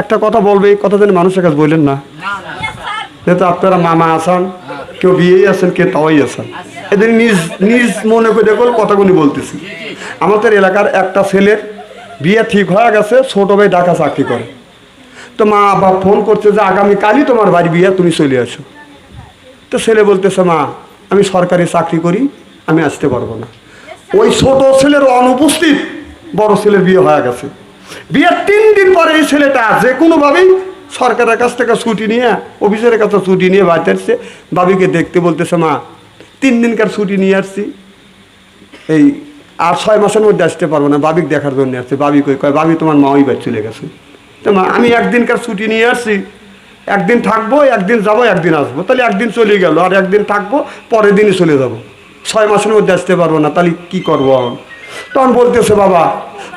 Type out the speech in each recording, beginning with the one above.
একটা কথা বলবে কথা যেন মানুষের কাছে বললেন না। যেহেতু আপনারা মামা আছেন কেউ বিয়েই আছেন, কেউ তাওয়াই আছেন। এদের নিজ নিজ মনে করে করে কথাগুলি বলতেছি। আমাদের এলাকার একটা ছেলের বিয়ে ঠিক হয়ে গেছে, ছোট ভাই ঢাকা চাকরি করে। তো মা বাপ ফোন করছে যে আগামীকালই তোমার বাড়ি বিয়ে, তুমি চলে আসো। তো ছেলে বলতেছে, মা, আমি সরকারি চাকরি করি, আমি আসতে পারব না। ওই ছোট ছেলের অনুপস্থিত বড় ছেলের বিয়ে হয়ে গেছে। বিয়ের তিন দিন পরে এই ছেলেটা যে কোনোভাবেই সরকারের কাছ থেকে ছুটি নিয়ে, অফিসের কাছে ছুটি নিয়ে বাড়িতে আসছে। বাবিকে দেখতে বলতেছে, মা, তিন দিনকার ছুটি নিয়ে আসছি। এই আর ছয় মাসের মধ্যে আসতে পারব না, বাবিক দেখার জন্য আসছে। বাবি কই কয় বাবি, তোমার মা ওই বাড়ি চলে গেছে। তো মা, আমি একদিনকার ছুটি নিয়ে আসছি। একদিন থাকব, একদিন যাব, একদিন আসব। তাহলে একদিন চলে গেল, আর একদিন থাকব, পরের দিনই চলে যাব। ছয় মাসের মধ্যে আসতে পারব না, তাহলে কি করব তখন বলতেছে, বাবা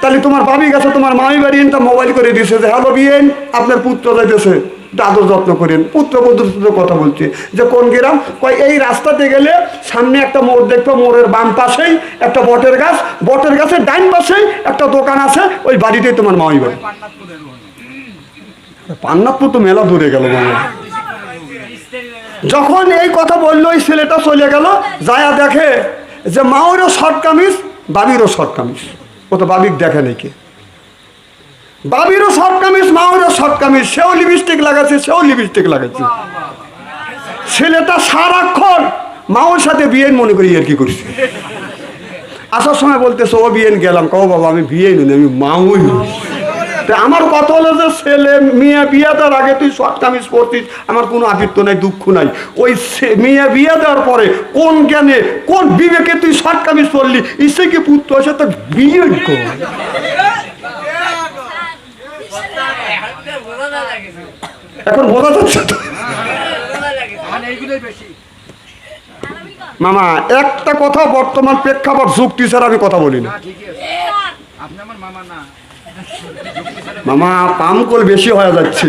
তাহলে তোমার বাবি গেছে, তোমার মামি বাড়ি তা মোবাইল করে দিয়েছে যে, হ্যালো বিয়েন আপনার পুত্র যাইতেছে। দাদর যত্ন করেন। পুত্রবধূর সাথে কথা বলছে। যে কোন গ্রাম? কয়, এই রাস্তাতে গেলে সামনে একটা মোড় দেখবে, মোড়ের বাম পাশেই একটা বটের গাছ। বটের গাছের ডাইন পাশেই একটা দোকান আছে, ওই বাড়িতেই তোমার মামি বাড়ি। পান্নাপুর তো মেলা দূরে গেল মনে যখন এই কথা বলল ওই ছেলেটা চলে গেল, যায়া দেখে যে, মাওরও শর্ট কামিজ, বাবিরও শর্ট কামিজ। ও তো বাবিক দেখে নাকি? বাবিরও শর্ট কামিজ, মাওরও শর্ট কামিজ, সেও লিপস্টিক লাগাচ্ছে, সেও লিপস্টিক লাগাচ্ছে। ছেলেটা সারাক্ষণ মাওর সাথে বিয়ে মনে করি আর কি করছে? আসার সময় বলতেছে, ও বিয়েন গেলাম। কও বাবা, আমি বিয়েই নি আমি মাওই আমার কথা হলো যে ছেলে মেয়ে বিয়ে দেওয়ার আগে তুই শর্ট কামিজ পরতিস আমার কোনো আতিত্য নাই, দুঃখ নাই। ওই মেয়ে বিয়ে দেওয়ার পরে কোন জ্ঞানে, কোন বিবেকে তুই শর্ট কামিজ পরলি ইসে কি পুত্র আছে তো বিয়ে এখন বোঝা যাচ্ছে মামা, একটা কথা বর্তমান প্রেক্ষাপট যুক্তি ছাড়া আমি কথা বলি না। আপনি আমার মামা না। মামা পামকল বেশি হয়ে যাচ্ছে।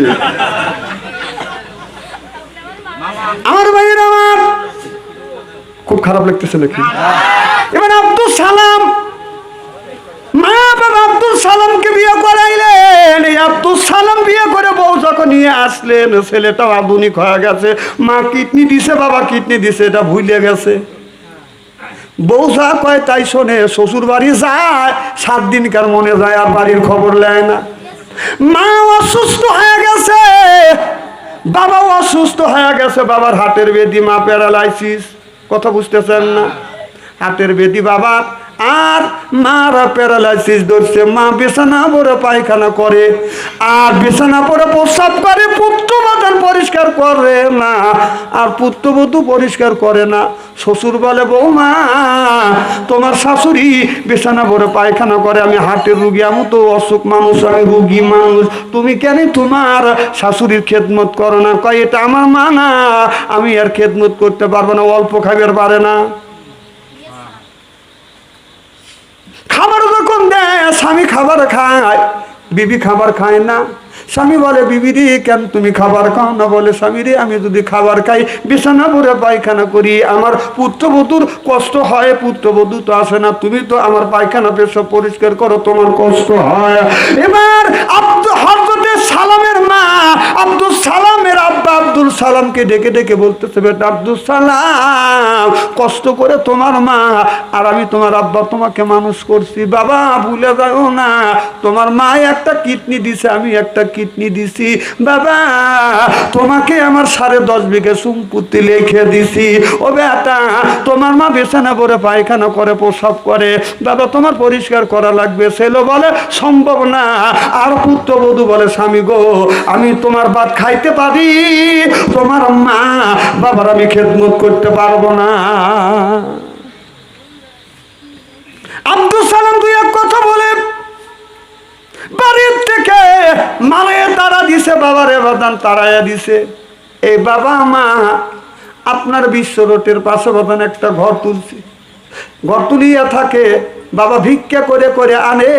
আমার ভাইয়ের আমার খুব খারাপ লাগতেছে নাকি? এবার আব্দুল সালাম। মা বাবা আব্দুল সালামকে বিয়ে করাইলেন। এই আব্দুল সালাম বিয়ে করে বউ যখন নিয়ে আসলেন, ছেলেটাও আধুনিক হয়ে গেছে। মা কিডনি দিছে, বাবা কিডনি দিছে, এটা ভুলে গেছে। বউ যা কয় তাই শোনে শ্বশুর বাড়ি যায়, সাত দিনকার মনে যায় আর বাড়ির খবর নেয় না। মা অসুস্থ হয়ে গেছে, বাবাও অসুস্থ হয়ে গেছে, বাবার হাটের বেদি মা প্যারালাইসিস, কথা বুঝতেছেন না? হাটের বেদি বাবার আর মারা প্যারালাইসিস ধরছে। মা বিছানা পরে পায়খানা করে, আর বিছানা পরে প্রস্রাব করে পুত্রবাদন পরিষ্কার করে না, আর পুত্রবধূ পরিষ্কার করে না। শ্বশুর বলে, বৌমা, তোমার শাশুড়ি বিছানা ভরে পায়খানা করে, আমি হাটের রুগী, আমি তো অসুখ মানুষ, আমি রুগী মানুষ। তুমি কেন তোমার শাশুড়ির খেদমত করো না? কয়, এটা আমার মা না আমি আর খেদমত করতে পারব না, অল্প খাবার পারে না। খাবার যখন দেয়, স্বামী খাবার খায়, বিবি খাবার খায় না। স্বামী বলে, বিবি রে, কেন তুমি খাবার খাও না? বলে, স্বামী রে, আমি যদি খাবার খাই, বিছানা ভরে পায়খানা করি। আমার পুত্রবধূর কষ্ট হয়, পুত্রবধূ তো আসে না। তুমি তো আমার পায়খানা পেশ পরিষ্কার করো, তোমার কষ্ট হয়। এবার হজরতে সালামের মা আব্দুল সালামের আব্বা আব্দুল সালামকে ডেকে ডেকে বলতেছে, বেটা আব্দুল সালাম, কষ্ট করে তোমার মা আর আমি তোমার আব্বা তোমাকে মানুষ করছি। বাবা, ভুলে যাও না, তোমার মা একটা কিডনি দিছে, আমি একটা কিডনি দিছি। বাবা, তোমাকে আমার সাড়ে দশ বিঘে সম্পত্তি লিখে দিছি। ও বেটা, তোমার মা বিছানা পরে পায়খানা করে, প্রসব করে। বাবা, তোমার পরিষ্কার করা লাগবে। ছেলে বলে, সম্ভব না। আর পুত্রবধূ বলে, স্বামী গো, আমি তোমার ভাত খাইতে পারি? তোমার মা বাবার আমি খেদমত করতে পারব না। আব্দুল সালাম দুই এক কথা বলে, বাড়ির থেকে মায়ের তারা দিছে, বাবার এবাদান তারাইয়া দিছে। এই বাবা মা, আপনার বিশ্ব রোটের পাশে বাদান একটা ঘর তুলছে। ঘর তুলিয়া থাকে, বাবা ভিক্ষা করে করে আনে।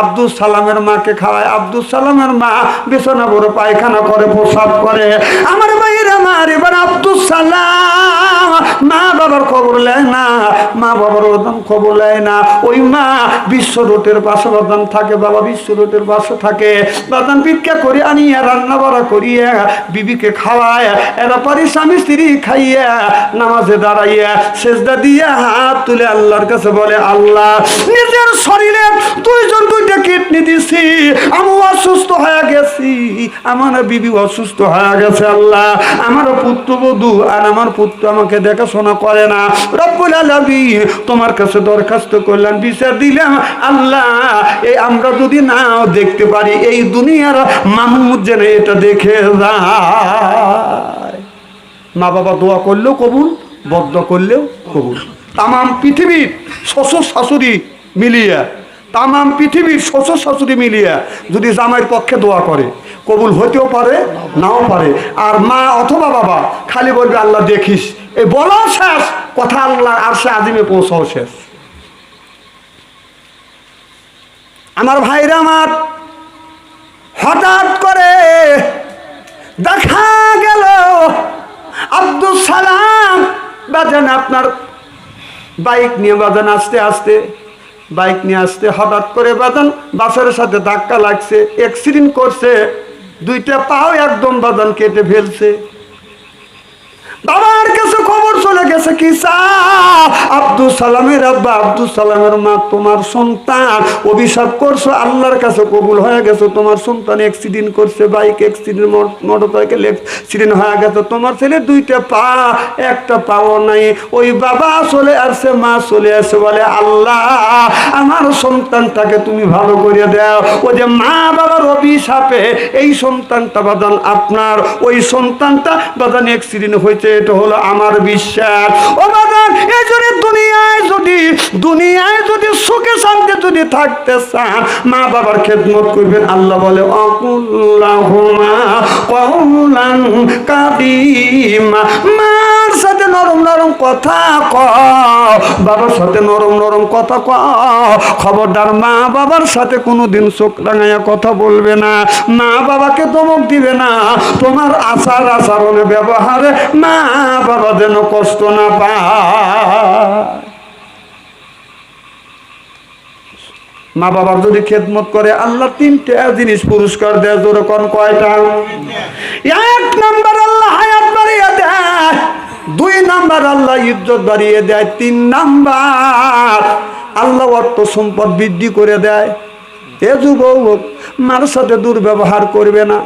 আব্দুল সালামের মাকে খাওয়ায়। আব্দুল সালামের মা বিছানা বড় পায়খানা করে প্রসাদ করে। আমার ভাইয়ের আমার এবার আব্দুল সালাম, মা বাবার খবর নেয় না, মা বাবার ওরকম খবর নেয় না। ওই মা বিশ্ব রোডের পাশে বাদাম থাকে, বাবা বিশ্ব রোডের পাশে থাকে। বাদাম ভিক্ষা করে আনিয়া, রান্না বাড়া করিয়া, বিবিকে খাওয়ায়, এরা পারি স্বামী স্ত্রী খাইয়া, নামাজে দাঁড়াইয়া সেজদা দিয়া হাত তুলে আল্লাহর কাছে বলে, আল্লাহ, নিজের শরীরে দুইজন দুইটা কিডনি দিছি আমি অসুস্থ হয়ে গেছি, আমার বিবি অসুস্থ হয়ে গেছে, আল্লাহ, আমার পুত্রবধূ আর আমার পুত্র আমাকে দেখাশোনা করে না। রব্বুল আলামিন তোমার কাছে দরখাস্ত করলাম বিচার দিলাম আল্লাহ এই আমরা যদি নাও দেখতে পারি, এই দুনিয়ার মাহমুদ যেন এটা দেখে যায়। মা বাবা দোয়া করলেও কবুল বদ্ধ করলেও কবুল। তামাম পৃথিবীর শ্বশুর শাশুড়ি মিলিয়া, তামাম পৃথিবীর শ্বশুর শাশুড়ি মিলিয়া যদি জামাইয়ের পক্ষে দোয়া করে কবুল হতেও পারে, নাও পারে। আর মা অথবা বাবা খালি বলবে, আল্লাহ দেখিস। এই বলাও শেষ, কথা আল্লাহ আর সে আদিমে পৌঁছাও শেষ। আমার ভাইরা আমার, হঠাৎ করে দেখা গেল আব্দুল সালাম বাজান আপনার বাইক নিয়ে বাজান আস্তে আস্তে, বাইক নিয়ে আসতে হঠাৎ করে বাজান বাসের সাথে ধাক্কা লাগছে অ্যাক্সিডেন্ট করছে। দুইটা পাও একদম বাজান কেটে ফেলছে। বাবার কাছে খবর চলে গেছে কি আব্দুল সালামের আব্বা, আব্দুল সালামের মা, তোমার সন্তান। অভিশাপ করছ, আল্লাহর কাছে কবুল হয়ে গেছে, তোমার সন্তান অ্যাক্সিডেন্ট করছে bike accident motor cycle accident হয়ে গেছে, তোমার ছেলে দুইটা পা, একটা পাও নাই। ওই বাবা চলে আসছে, মা চলে আসছে বলে, আল্লাহ, আমার সন্তানটাকে তুমি ভালো করে দাও। ও যে মা বাবার অভিশাপে এই সন্তানটা বাদান আপনার, ওই সন্তানটা বাদান অ্যাক্সিডেন্ট হয়েছে এটা হলো আমার বিশ্বাস। ও বাদান এই জন্য দুনিয়ায় যদি দুনিয়ায় যদি সুখে শান্তি যদি থাকতে চান, মা বাবার খেদমত করবেন। আল্লাহ বলে, অকুল্লাহুমা কহুলান কাদিমা। মার সাথে নরম নরম কথা ক বাবার সাথে নরম নরম কথা ক খবরদার মা বাবার সাথে কোনোদিন চোখ রাঙাইয়া কথা বলবে না। মা বাবাকে ধমক দিবে না। তোমার আচার আচরণে ব্যবহারে মা বাবা যেন কষ্ট না পায়। মা বাবার যদি খেদমত করে, আল্লাহ তিনটে জিনিস পুরস্কার দেয়, জোরে কোন কয়টা? এক নাম্বার আল্লাহ দুই নাম্বার আল্লাহ ইজ্জত বাড়িয়ে দেয়, তিন নাম্বার আল্লাহ অর্থ সম্পদ বৃদ্ধি করে দেয়। এ যুবক মার সাথে দুর্ব্যবহার করবে না।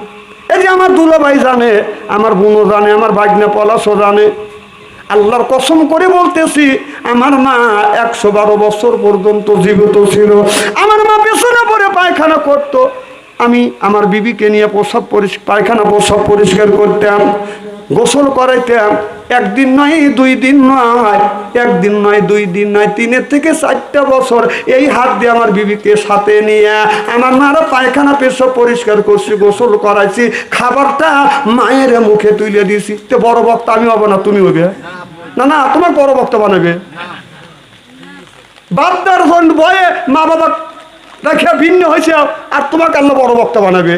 এই যে আমার দুলাভাই জানে, আমার বোনও জানে, আমার ভাগ্নে পলাশও জানে, আল্লাহর কসম করে বলতেছি, আমার মা একশো বারো বছর পর্যন্ত জীবিত ছিল। আমার মা পেছনে পরে পায়খানা করত। আমি আমার বিবিকে নিয়ে প্রসাব পায়খানা প্রসাব পরিষ্কার করতাম। গোসল করাইতাম। একদিন নয়, দুই দিন নয়, একদিন নয়, দুই দিন নয়, তিনের থেকে চারটা বছর এই হাত দিয়ে আমার বিবিকে সাথে নিয়ে আমার মারা পায়খানা পেশাব পরিষ্কার করছি, গোসল করাইছি, খাবারটা মায়ের মুখে তুলে দিয়েছি। তো বড় বক্তা আমি হব না, তুমি হবে না না, তোমার বড় বক্তা বানাবে। বাপদার হন বয়ে মা বাবা দেখে ভিন্ন হয়েছে, আর তোমাকে আল্লাহ বড় বক্তা বানাবে।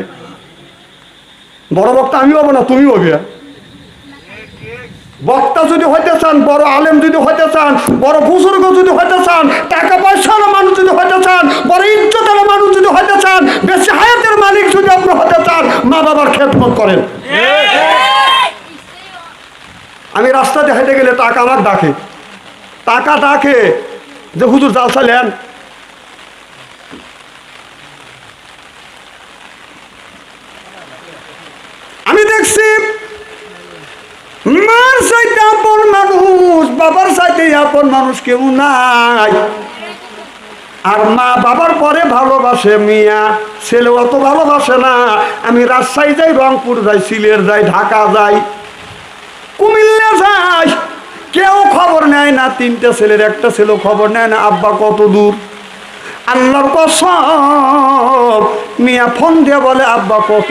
বড় বক্তা আমি হব না, তুমি হবে বক্তা যদি হইতে চান, বড় আলেম যদি হইতে চান, বড় বুজুর্গ যদি হইতে চান টাকা পয়সার মানুষ যদি হইতে চান, বড় ইজ্জতের মানুষ যদি হইতে চান, বেশি হায়াতের মালিক যদি আপনি হতে চান, মা বাবার খেদমত করেন। আমি রাস্তাতে হেঁটে গেলে টাকা আমার ডাকে। টাকা ডাকে যে হুজুর জালসা নেন আমি দেখছি মার সাইতে আপন মানুষ বাবার আপন মানুষ কেউ নাই। আর মা বাবার পরে ভালোবাসে মিয়া, ছেলে অত ভালোবাসে না। আমি রাজশাহী যাই, রংপুর যাই, সিলেট যাই, ঢাকা যাই, কুমিল্লা যাই। কেউ খবর নেয় না, তিনটে ছেলের একটা ছেলে খবর নেয় না, আব্বা কত দূর। আল্লাহর কসম, মিয়া ফোন দিয়ে বলে, আব্বা কত